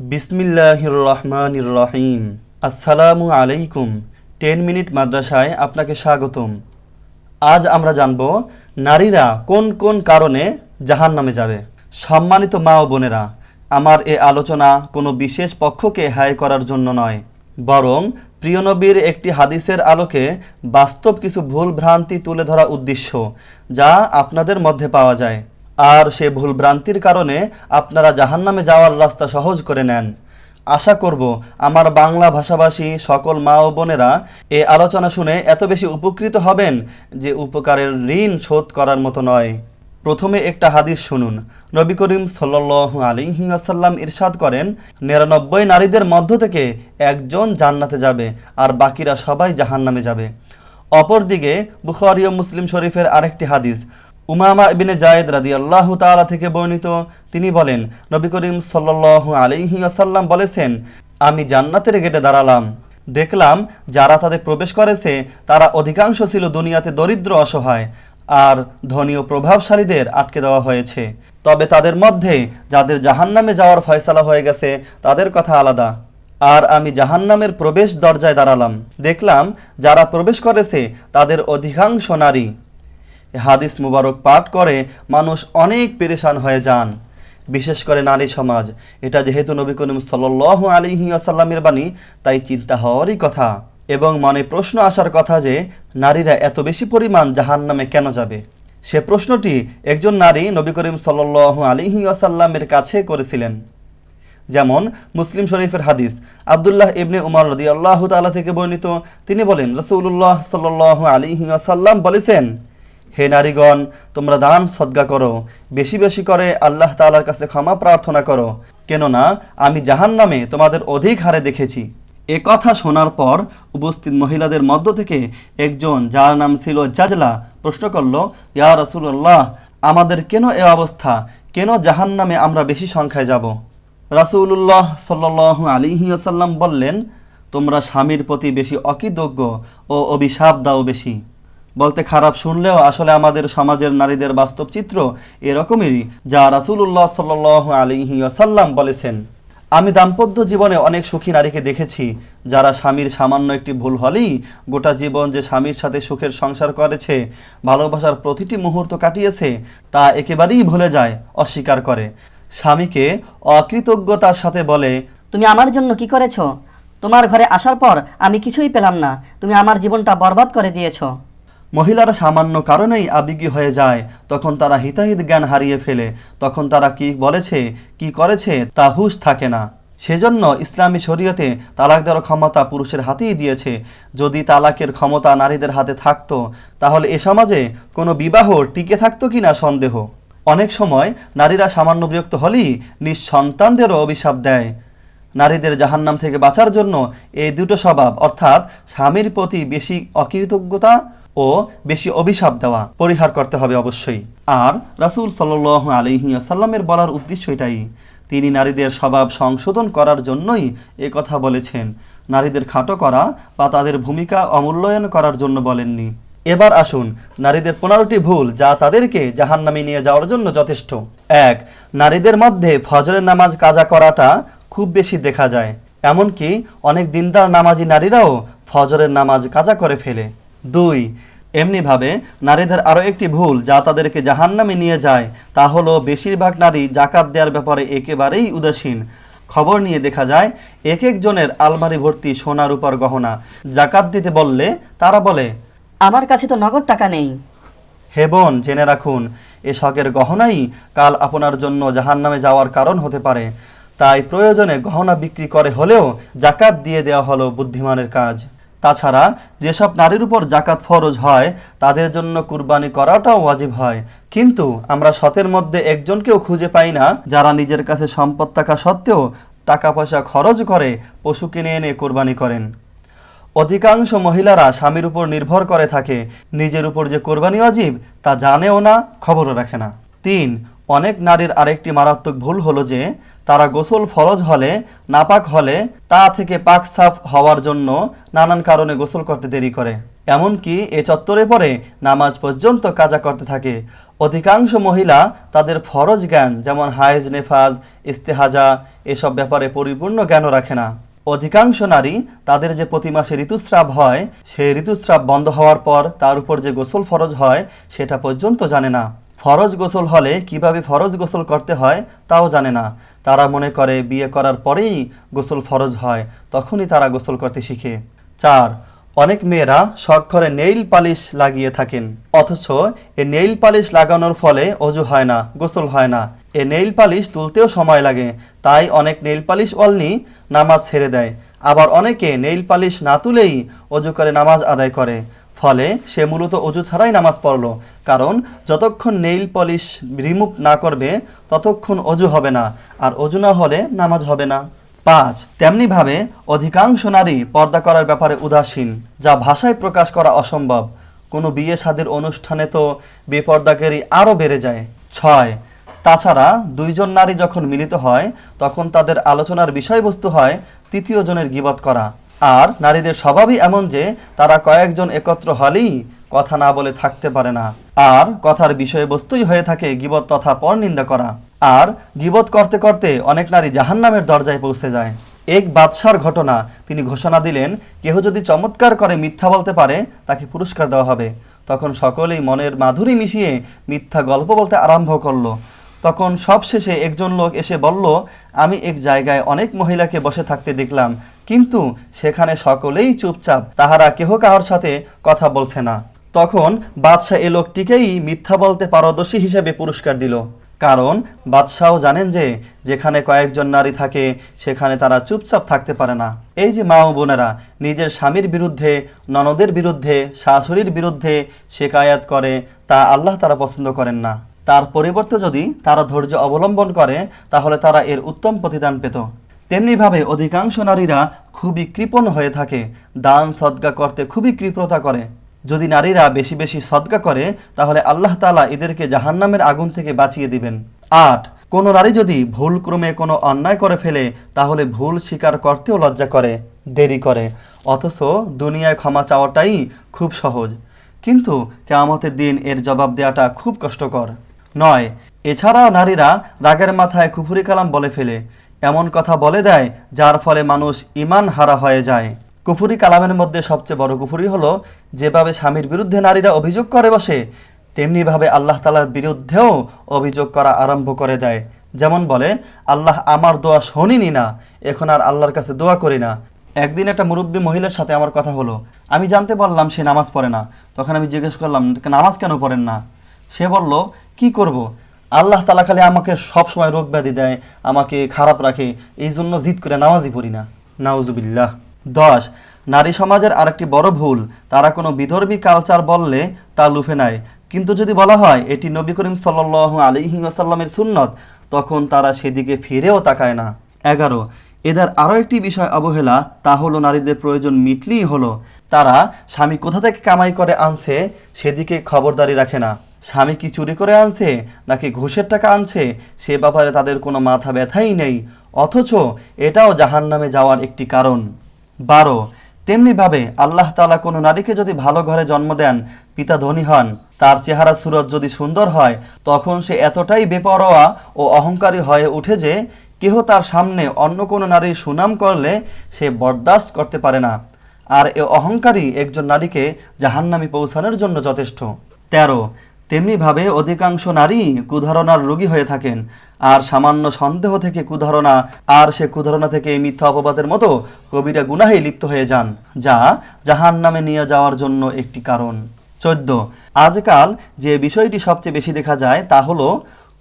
বিসমিল্লাহির রহমানির রহিম আসসালামু আলাইকুম। টেন মিনিট মাদ্রাসায় আপনাকে স্বাগতম। আজ আমরা জানব নারীরা কোন কোন কারণে জাহান নামে যাবে। সম্মানিত মা ও বোনেরা, আমার এ আলোচনা কোনো বিশেষ পক্ষকে হায় করার জন্য নয়, বরং প্রিয় নবীর একটি হাদিসের আলোকে বাস্তব কিছু ভুল ভ্রান্তি তুলে ধরা উদ্দেশ্য, যা আপনাদের মধ্যে পাওয়া যায়। আর সে ভুল ভ্রান্তির কারণে আপনারা জাহান্নামে যাওয়ার রাস্তা সহজ করে নেন। আশা করব আমার বাংলা ভাষাভাষী সকল মা ও বোনেরা এ আলোচনা শুনে এত বেশি উপকৃত হবেন যে উপকারের ঋণ শোধ করার মতো নয়। প্রথমে একটা হাদিস শুনুন। নবী করিম আলাইহি আসাল্লাম ইরশাদ করেন, নিরানব্বই নারীদের মধ্য থেকে একজন জান্নাতে যাবে আর বাকিরা সবাই জাহান্নামে যাবে। অপরদিকে বুখারী ও মুসলিম শরীফের আরেকটি হাদিস উমামা ইবিনে জায়েদ রাদি আল্লাহ তালা থেকে বর্ণিত, তিনি বলেন, নবী করিম সাল্লাল্লাহু আলাইহি আসাল্লাম বলেছেন, আমি জান্নাতের গেটে দাঁড়ালাম। দেখলাম যারা তাদের প্রবেশ করেছে, তারা অধিকাংশ ছিল দুনিয়াতে দরিদ্র, অসহায়, আর ধনী ও প্রভাবশালীদের আটকে দেওয়া হয়েছে। তবে তাদের মধ্যে যাদের জাহান্নামে যাওয়ার ফয়সালা হয়ে গেছে, তাদের কথা আলাদা। আর আমি জাহান্নামের প্রবেশ দরজায় দাঁড়ালাম। দেখলাম যারা প্রবেশ করেছে, তাদের অধিকাংশ নারী। হাদিস মুবারক পাঠ করে মানুষ অনেক পেরেশান হয়ে যান। বিশেষ করে নারী সমাজ, এটা যেহেতু নবী করিম সাল্লাহ আলিহি আসাল্লামের বাণী, তাই চিন্তা হওয়ারই কথা। এবং মনে প্রশ্ন আসার কথা যে, নারীরা এত বেশি পরিমাণ জাহান্নামে কেন যাবে? সে প্রশ্নটি একজন নারী নবী করিম সাল্লাহ আলিহি আসাল্লামের কাছে করেছিলেন। যেমন মুসলিম শরীফের হাদিস, আবদুল্লাহ ইবনে উমর রদি আল্লাহ তালা থেকে বর্ণিত। তিনি বলেন রসুল্লাহ সাল্লাহ আলিহি আসাল্লাম বলেছেন হে নারীগণ, তোমরা দান সদ্গা করো। বেশি বেশি করে আল্লাহ তালার কাছে ক্ষমা প্রার্থনা করো। কেননা, আমি জাহান নামে তোমাদের অধিক হারে দেখেছি। এ কথা শোনার পর উপস্থিত মহিলাদের মধ্য থেকে একজন, যার নাম ছিল জাজলা, প্রশ্ন করল, ইয়া রাসূলুল্লাহ, আমাদের কেন এ অবস্থা? কেন জাহান নামে আমরা বেশি সংখ্যায় যাব? রাসূলুল্লাহ সাল্লাল্লাহু আলাইহি ওয়াসাল্লাম বললেন, তোমরা স্বামীর প্রতি বেশি অকৃতজ্ঞ ও অভিশাপ দাও বেশি। বলতে খারাপ শুনলেও আসলে আমাদের সমাজের নারীদের বাস্তব চিত্র এরকমেরই যা রাসূলুল্লাহ সাল্লাল্লাহু আলাইহি ওয়াসাল্লাম বলেছেন। আমি দাম্পত্য জীবনে অনেক সুখী নারীকে দেখেছি, যারা স্বামীর সামান্য একটি ভুল হলেই গোটা জীবন যে স্বামীর সাথে সুখের সংসার করেছে, ভালোবাসার প্রতিটি মুহূর্ত কাটিয়েছে, তা একেবারেই ভুলে যায়, অস্বীকার করে। স্বামীকে অকৃতজ্ঞতার সাথে বলে, তুমি আমার জন্য কি করেছ? তোমার ঘরে আসার পর আমি কিছুই পেলাম না। তুমি আমার জীবনটা বরবাদ করে দিয়েছ। মহিলারা সামান্য কারণেই আবেগী হয়ে যায়। তখন তারা হিতাহিত জ্ঞান হারিয়ে ফেলে। তখন তারা কি বলেছে, কি করেছে, তা হুশ থাকে না। সেজন্য ইসলামী শরীয়তে তালাক দেওয়ার ক্ষমতা পুরুষের হাতেই দিয়েছে। যদি তালাকের ক্ষমতা নারীদের হাতে থাকতো, তাহলে এ সমাজে কোনো বিবাহ টিকে থাকতো কিনা সন্দেহ। অনেক সময় নারীরা সামান্য বিরক্ত হলেই নিঃসন্তানদেরও অভিশাপ দেয়। নারীদের জাহান্নাম থেকে বাঁচার জন্য এই দুটো স্বভাব, অর্থাৎ স্বামীর প্রতি বেশি অকৃতজ্ঞতা ও বেশি অভিশাপ দেওয়া পরিহার করতে হবে অবশ্যই। আর রাসূল সাল্লাল্লাহু আলাইহি আসাল্লামের বলার উদ্দেশ্য এটাই, তিনি নারীদের স্বভাব সংশোধন করার জন্যই এ কথা বলেছেন। নারীদের খাটো করা বা তাদের ভূমিকা অমূল্যায়ন করার জন্য বলেননি। এবার আসুন, নারীদের পনেরোটি ভুল যা তাদেরকে জাহান্নামে নিয়ে যাওয়ার জন্য যথেষ্ট। এক, নারীদের মধ্যে ফজরের নামাজ কাজা করাটা খুব বেশি দেখা যায়। এমনকি অনেক দিনদার নামাজি নারীরাও ফজরের নামাজ কাজা করে ফেলে। দুই এমনিভাবে নারীদের আরও একটি ভুল যা তাদেরকে জাহান্নামে নিয়ে যায় তা হলো বেশিরভাগ নারী জাকাত দেওয়ার ব্যাপারে একেবারেই উদাসীন। খবর নিয়ে দেখা যায় এক একজনের আলমারি ভর্তি সোনার উপর গহনা। জাকাত দিতে বললে তারা বলে আমার কাছে তো নগদ টাকা নেই। হে বোন জেনে রাখুন এ শখের গহনাই কাল আপনার জন্য জাহান্নামে যাওয়ার কারণ হতে পারে। তাই প্রয়োজনে গহনা বিক্রি করে হলেও জাকাত দিয়ে দেওয়া হলো বুদ্ধিমানের কাজ। তাছাড়া যেসব নারীর উপর জাকাত ফরজ হয়, তাদের জন্য কুরবানি করাটাও ওয়াজিব হয়। কিন্তু আমরা সতের মধ্যে একজনকেও খুঁজে পাই না, যারা নিজের কাছে সম্পদ থাকা সত্ত্বেও টাকা পয়সা খরচ করে পশু কিনে এনে কোরবানি করেন। অধিকাংশ মহিলারা স্বামীর উপর নির্ভর করে থাকে, নিজের উপর যে কোরবানি অজীব তা জানেও না, খবরও রাখে না। তিন অনেক নারীর আরেকটি মারাত্মক ভুল হলো যে, তারা গোসল ফরজ হলে, নাপাক হলে, তা থেকে পাক সাফ হওয়ার জন্য নানান কারণে গোসল করতে দেরি করে। এমনকি এ চত্বরে পরে নামাজ পর্যন্ত কাজা করতে থাকে। অধিকাংশ মহিলা তাদের ফরজ জ্ঞান, যেমন হায়েজ, নেফাজ, ইস্তেহাজা, এসব ব্যাপারে পরিপূর্ণ জ্ঞানও রাখে না। অধিকাংশ নারী তাদের যে প্রতি মাসে ঋতুস্রাব হয় সেই ঋতুস্রাব বন্ধ হওয়ার পর তার উপর যে গোসল ফরজ হয়, সেটা পর্যন্ত জানে না। ফরজ গোসল হলে কীভাবে ফরজ গোসল করতে হয় তাও জানে না। তারা মনে করে, বিয়ে করার পরেই গোসল ফরজ হয়, তখনই তারা গোসল করতে শিখে। চার, অনেক মেয়েরা শখ করে নেইল পালিশ লাগিয়ে থাকেন, অথচ এ নেইল পালিশ লাগানোর ফলে অজু হয় না, গোসল হয় না। এ নেইল পালিশ তুলতেও সময় লাগে, তাই অনেক নেইল পালিশ অলনি নামাজ ছেড়ে দেয়। আবার অনেকে নেইল পালিশ না তুলেই অজু করে নামাজ আদায় করে। ফলে সে মূলত অজু ছাড়াই নামাজ পড়ল। কারণ, যতক্ষণ নেইল পলিশ রিমুভ না করবে, ততক্ষণ অজু হবে না, আর অজু না হলে নামাজ হবে না। পাঁচ, তেমনিভাবে অধিকাংশ নারী পর্দা করার ব্যাপারে উদাসীন, যা ভাষায় প্রকাশ করা অসম্ভব। কোনো বিয়ে সাদের অনুষ্ঠানে তো বেপর্দাকারী আরও বেড়ে যায়। ছয়, তাছাড়া দুইজন নারী যখন মিলিত হয়, তখন তাদের আলোচনার বিষয়বস্তু হয় তৃতীয় জনের গিবত করা। আর নারীদের স্বভাবই এমন যে তারা কয়েকজন একত্র হলেই কথা না বলে থাকতে পারে না। আর কথার বিষয়বস্তুই হয়ে থাকে গিবত তথা পরনিন্দা করা। আর গিবত করতে করতে অনেক নারী জাহান্নামের দরজায় পৌঁছে যায়। এক বাদশার ঘটনা তিনি ঘোষণা দিলেন, কেহ যদি চমৎকার করে মিথ্যা বলতে পারে, তাকে পুরস্কার দেওয়া হবে। তখন সকলেই মনের মাধুরী মিশিয়ে মিথ্যা গল্প বলতে আরম্ভ করল। তখন সবশেষে একজন লোক এসে বলল, আমি এক জায়গায় অনেক মহিলাকে বসে থাকতে দেখলাম, কিন্তু সেখানে সকলেই চুপচাপ, তাহারা কেহ কাহার সাথে কথা বলছে না। তখন বাদশাহ এ লোকটিকেই মিথ্যা বলতে পারদর্শী হিসেবে পুরস্কার দিল। কারণ বাদশাহ জানেন যে, যেখানে কয়েকজন নারী থাকে, সেখানে তারা চুপচাপ থাকতে পারে না। এই যে মা ও বোনেরা, নিজের স্বামীর বিরুদ্ধে, ননদের বিরুদ্ধে, শাশুড়ির বিরুদ্ধে, শেকায়াত করে, তা আল্লাহ তারা পছন্দ করেন না। তার পরিবর্তে যদি তারা ধৈর্য অবলম্বন করে, তাহলে তারা এর উত্তম প্রতিদান পেত। তেমনিভাবে অধিকাংশ নারীরা খুবই কৃপণ হয়ে থাকে, দান সদ্গা করতে খুবই কৃপণতা করে। যদি নারীরা বেশি বেশি সদ্গা করে, তাহলে আল্লাহ তাআলা এদেরকে জাহান্নামের আগুন থেকে বাঁচিয়ে দিবেন। আট, কোনো নারী যদি ভুল ক্রমে কোনো অন্যায় করে ফেলে, তাহলে ভুল স্বীকার করতেও লজ্জা করে, দেরি করে। অথচ দুনিয়ায় ক্ষমা চাওয়াটাই খুব সহজ। কিন্তু কেয়ামতের দিন এর জবাব দেওয়াটা খুব কষ্টকর। নয়। এছাড়াও নারীরা রাগের মাথায় কুফুরি কালাম বলে ফেলে। এমন কথা বলে দেয়, যার ফলে মানুষ ইমান হারা হয়ে যায়। কুফুরি কালামের মধ্যে সবচেয়ে বড় কুফুরি হলো, যেভাবে স্বামীর বিরুদ্ধে নারীরা অভিযোগ করে বসে, তেমনিভাবে আল্লাহ তালার বিরুদ্ধেও অভিযোগ করা আরম্ভ করে দেয়। যেমন বলে, আল্লাহ আমার দোয়া শোনিনি না, এখন আর আল্লাহর কাছে দোয়া করি না। একদিন একটা মুরব্বী মহিলার সাথে আমার কথা হলো। আমি জানতে পারলাম সে নামাজ পড়ে না। তখন আমি জিজ্ঞেস করলাম, নামাজ কেন পড়েন না? সে বলল কি করব? আল্লাহ তালা খালি আমাকে সব সময় রোগ ব্যাধি দেয়, আমাকে খারাপ রাখে এই জন্য জিদ করে নামাজই পড়ি না। নাউজুবিল্লাহ। দশ, নারী সমাজের আরেকটি বড় ভুল, তারা কোনো বিধর্মী কালচার বললে তা লুফে নেয়। কিন্তু যদি বলা হয় এটি নবী করিম সাল্লাহ আলিহি আসাল্লামের সুন্নত, তখন তারা সেদিকে ফিরেও তাকায় না। এগারো, এদের আরও একটি বিষয় অবহেলা, তা হলো নারীদের প্রয়োজন মিটলেই হলো। তারা স্বামী কোথা থেকে কামাই করে আনছে, সেদিকে খবরদারি রাখে না। স্বামী কি চুরি করে আনছে, নাকি ঘুষের টাকা আনছে? সে ব্যাপারে তাদের কোনো মাথা ব্যথাই নেই। অথচ এটাও জাহান্নামে যাওয়ার একটি কারণ। বারো, তেমনিভাবে আল্লাহ তাআলা কোনো নারীকে যদি ভালো ঘরে জন্ম দেন, পিতা ধনী হন, তার চেহারা, সুরত যদি সুন্দর হয়, তখন সে এতটাই বেপরোয়া ও অহংকারী হয়ে উঠে যে কেহ তার সামনে অন্য কোনো নারীর সুনাম করলে সে বরদাস্ত করতে পারে না। আর এ অহংকারী একজন নারীকে জাহান্নামে পৌঁছানোর জন্য যথেষ্ট। তেরো তেমনিভাবে অধিকাংশ নারী কুধারণার রোগী হয়ে থাকেন। আর সামান্য সন্দেহ থেকে কুধারণা, আর সে কুধারণা থেকে মিথ্যা অপবাদের মতো কবিরা গুনাহে লিপ্ত হয়ে যান, যা জাহান নামে নিয়ে যাওয়ার জন্য একটি কারণ। চোদ্দ। আজকাল যে বিষয়টি সবচেয়ে বেশি দেখা যায় তা হলো,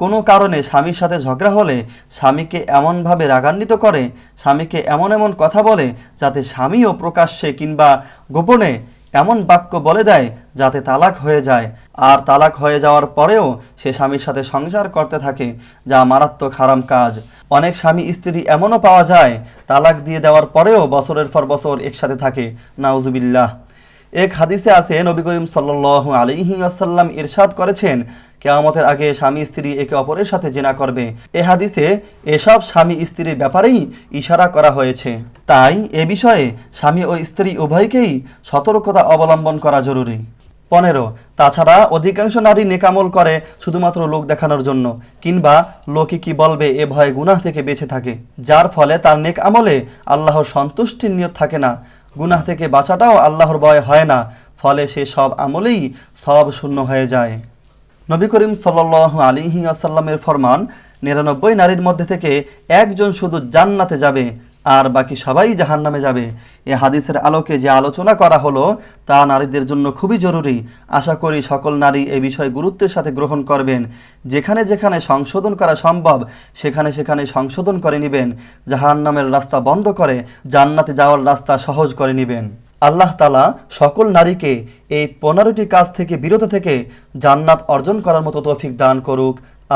কোনো কারণে স্বামীর সাথে ঝগড়া হলে স্বামীকে এমনভাবে রাগান্বিত করে, স্বামীকে এমন এমন কথা বলে যাতে স্বামীও প্রকাশ্যে কিংবা গোপনে এমন বাক্য বলে দেয় যাতে তালাক হয়ে যায়। আর তালাক হয়ে যাওয়ার পরেও সে স্বামীর সাথে সংসার করতে থাকে, যা মারাত্মক হারাম কাজ। অনেক স্বামী স্ত্রী এমনও পাওয়া যায়, তালাক দিয়ে দেওয়ার পরেও বছরের পর বছর একসাথে থাকে। নাউজুবিল্লাহ। এক হাদিসে আছে, নবী করিম সাল্লু আলিহি আসাল্লাম ইরশাদ করেছেন কেয়ামতের আগে স্বামী স্ত্রী একে অপরের সাথে জেনা করবে। এ হাদিসে এসব স্বামী স্ত্রীর ব্যাপারেই ইশারা করা হয়েছে। তাই এ বিষয়ে স্বামী ও স্ত্রী উভয়কেই সতর্কতা অবলম্বন করা জরুরি। পনেরো, তাছাড়া অধিকাংশ নারী নেকামল করে শুধুমাত্র লোক দেখানোর জন্য, কিংবা লোকে কি বলবে এ ভয়ে গুনাহ থেকে বেঁচে থাকে, যার ফলে তার নেক আমলে আল্লাহর সন্তুষ্টির নিয়ত থাকে না। গুনাহ থেকে বাঁচাটাও আল্লাহর ভয় হয় না, ফলে সে সব আমলেই সব শূন্য হয়ে যায়। নবী করিম সাল আলিহি আসাল্লামের ফরমান, নিরানব্বই নারীর মধ্যে থেকে একজন শুধু জান্নাতে যাবে আর বাকি সবাই জাহান্নামে যাবে। এ হাদিসের আলোকে যে আলোচনা করা হলো, তা নারীদের জন্য খুবই জরুরি। আশা করি সকল নারী এ বিষয় গুরুত্বের সাথে গ্রহণ করবেন। যেখানে যেখানে সংশোধন করা সম্ভব, সেখানে সেখানে সংশোধন করে নেবেন। জাহান্নামের রাস্তা বন্ধ করে জান্নাতে যাওয়ার রাস্তা সহজ করে নেবেন। আল্লাহ তালা সকল নারীকে এই পনেরোটি কাজ থেকে বিরত থেকে জান্নাত অর্জন করার মতো তৌফিক দান করুক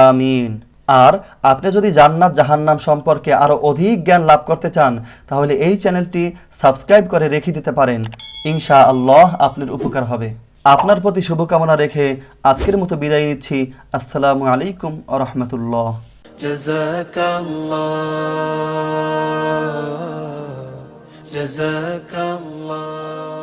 আমিন আর আপনি যদি জান্নাত জাহান্নাম সম্পর্কে আরও অধিক জ্ঞান লাভ করতে চান তাহলে এই চ্যানেলটি সাবস্ক্রাইব করে রেখে দিতে পারেন ইনশা আল্লাহ আপনার উপকার হবে আপনার প্রতি শুভকামনা রেখে আজকের মতো বিদায় নিচ্ছি আসসালামু আলাইকুম আ রহমতুল্লাহ جزاك الله جزاك الله.